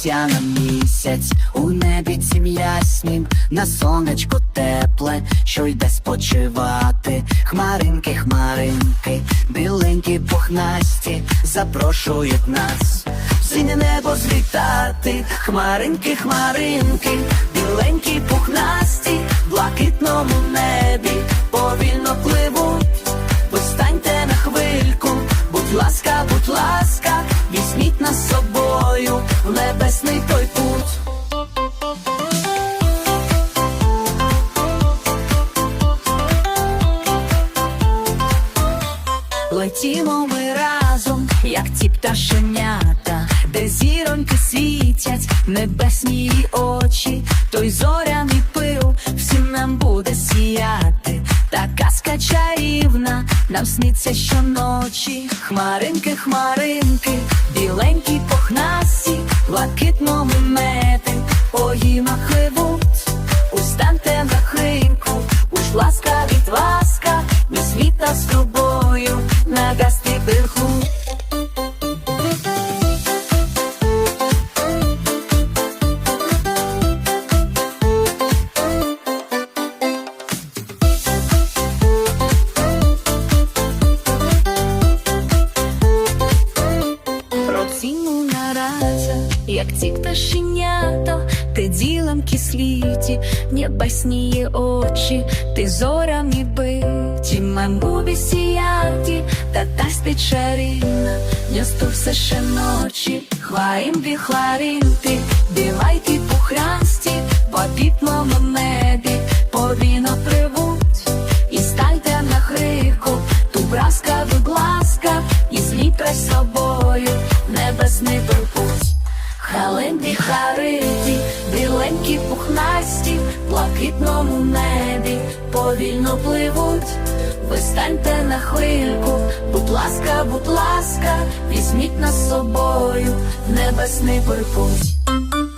дивлюсь я на місяць, у небі цім яснім, на сонечко тепле, що йде спочивати. Хмаринки, хмаринки, біленькі пухнасті, запрошують нас. в Синє небо злітати, хмаринки, хмаринки, біленькі Летімо ми разом, як ті пташенята, де зіроньки світять, небесні очі, той зоряний пил всім нам буде сіяти, та казка чарівна нам сниться щоночі. Хмаринки, хмаринки, біленькі похнасті, блакитному мети, поїма хливуть. Устаньте на хвильку, уж ласка від ласка, ми світа з як ці пташенята, ти ділом кисліті, небесні її очі, ти зорями биті, мамбубі сіяті, та тасти чарівна, ньосту все ще ночі, хваїм дві хларинти, білайки пухрасті, по пітному небі, повіно пливуть, і стайте на хрику, ту браска, будь ласка, і зліпай з собою. Небесний путь. Халинді хариті, біленькі пухнасті, в блакитному небі повільно пливуть. Ви станьте на хвильку, будь ласка, будь ласка, візьміть нас собою в небесний путь.